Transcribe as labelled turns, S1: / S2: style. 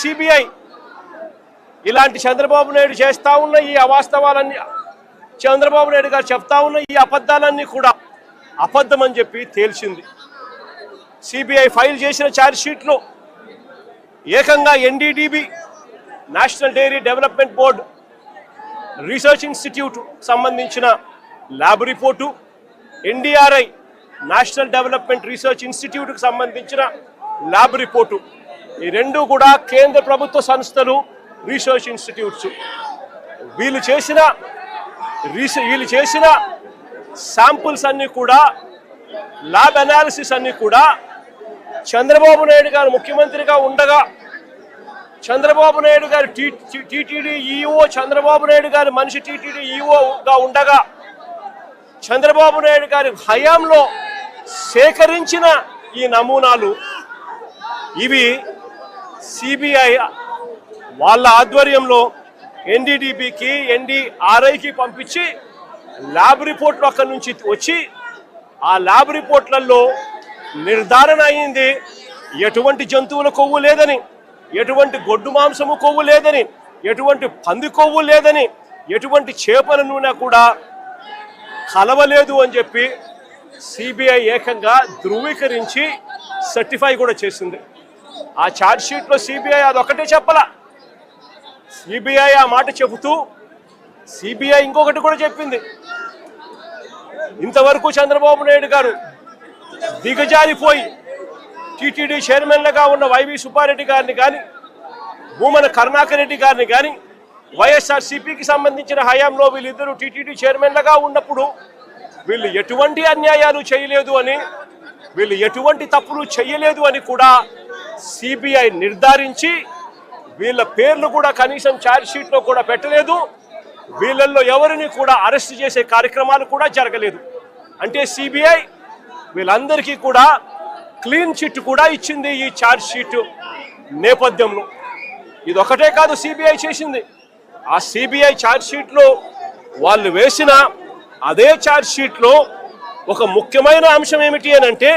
S1: CBI ఇలాంటి చంద్రబాబు నాయుడు చేస్తా ఉన్న ఈ అవాస్తవాలన్నీ చంద్రబాబు నాయుడు గారు చెప్తా ఉన్న ఈ అబద్ధాలన్నీ కూడా అబద్ధం అని చెప్పి తేల్చింది. సిబిఐ ఫైల్ చేసిన ఛార్జ్షీట్లో ఏకంగా NDDB national dairy development board research institute సంబంధించిన lab report NDRI national development research ఇన్స్టిట్యూట్కు సంబంధించిన ల్యాబ్ రిపోర్టు. ఈ రెండు కూడా కేంద్ర ప్రభుత్వ సంస్థలు రీసెర్చ్ ఇన్స్టిట్యూట్స్ వీళ్ళు చేసిన రీసె వీళ్ళు చేసిన శాంపుల్స్ అన్నీ కూడా ల్యాబ్ అనాలిసిస్ అన్నీ కూడా చంద్రబాబు నాయుడు గారు ముఖ్యమంత్రిగా ఉండగా చంద్రబాబు నాయుడు గారు టీటీడీ ఈఓ చంద్రబాబు నాయుడు గారి మనిషి టీటీడీ ఈఓగా ఉండగా చంద్రబాబు నాయుడు గారి హయాంలో సేకరించిన ఈ నమూనాలు ఇవి సిబిఐ వాళ్ళ ఆధ్వర్యంలో ఎన్డీడీబీకి ఎన్డీఆర్ఐకి పంపించి ల్యాబ్ రిపోర్ట్లు అక్కడి నుంచి వచ్చి ఆ ల్యాబ్ రిపోర్ట్లలో నిర్ధారణ అయింది. ఎటువంటి జంతువుల కొవ్వు లేదని ఎటువంటి గొడ్డు మాంసము కొవ్వు లేదని ఎటువంటి పంది కొవ్వు లేదని ఎటువంటి చేపల నూనె కూడా కలవలేదు అని చెప్పి సిబిఐ ఏకంగా ధృవీకరించి సర్టిఫై కూడా చేసింది. ఆ ఛార్జ్ షీట్లో సిబిఐ అదొకటే చెప్పలా? సిబిఐ ఆ మాట చెబుతూ సిబిఐ ఇంకొకటి కూడా చెప్పింది. ఇంతవరకు చంద్రబాబు నాయుడు గారు దిగజారిపోయి టీటీడీ చైర్మన్లుగా ఉన్న వైవి సుబ్బారెడ్డి గారిని కానీ భూమన కరుణాకర్ రెడ్డి గారిని కానీ వైఎస్ఆర్ సిపికి సంబంధించిన హయాంలో వీళ్ళిద్దరూ టీటీడీ చైర్మన్లుగా ఉన్నప్పుడు వీళ్ళు ఎటువంటి అన్యాయాలు చేయలేదు అని వీళ్ళు ఎటువంటి తప్పులు చేయలేదు అని కూడా సిబిఐ నిర్ధారించి వీళ్ళ పేర్లు కూడా కనీసం ఛార్జ్షీట్లో కూడా పెట్టలేదు. వీళ్ళల్లో ఎవరిని కూడా అరెస్ట్ చేసే కార్యక్రమాలు కూడా జరగలేదు. అంటే సిబిఐ వీళ్ళందరికీ కూడా క్లీన్ చిట్ కూడా ఇచ్చింది ఈ ఛార్జ్షీట్ నేపథ్యంలో. ఇది ఒకటే కాదు సిబిఐ చేసింది. ఆ సిబిఐ ఛార్జ్షీట్లో వాళ్ళు వేసిన అదే ఛార్జ్షీట్లో ఒక ముఖ్యమైన అంశం ఏమిటి అని అంటే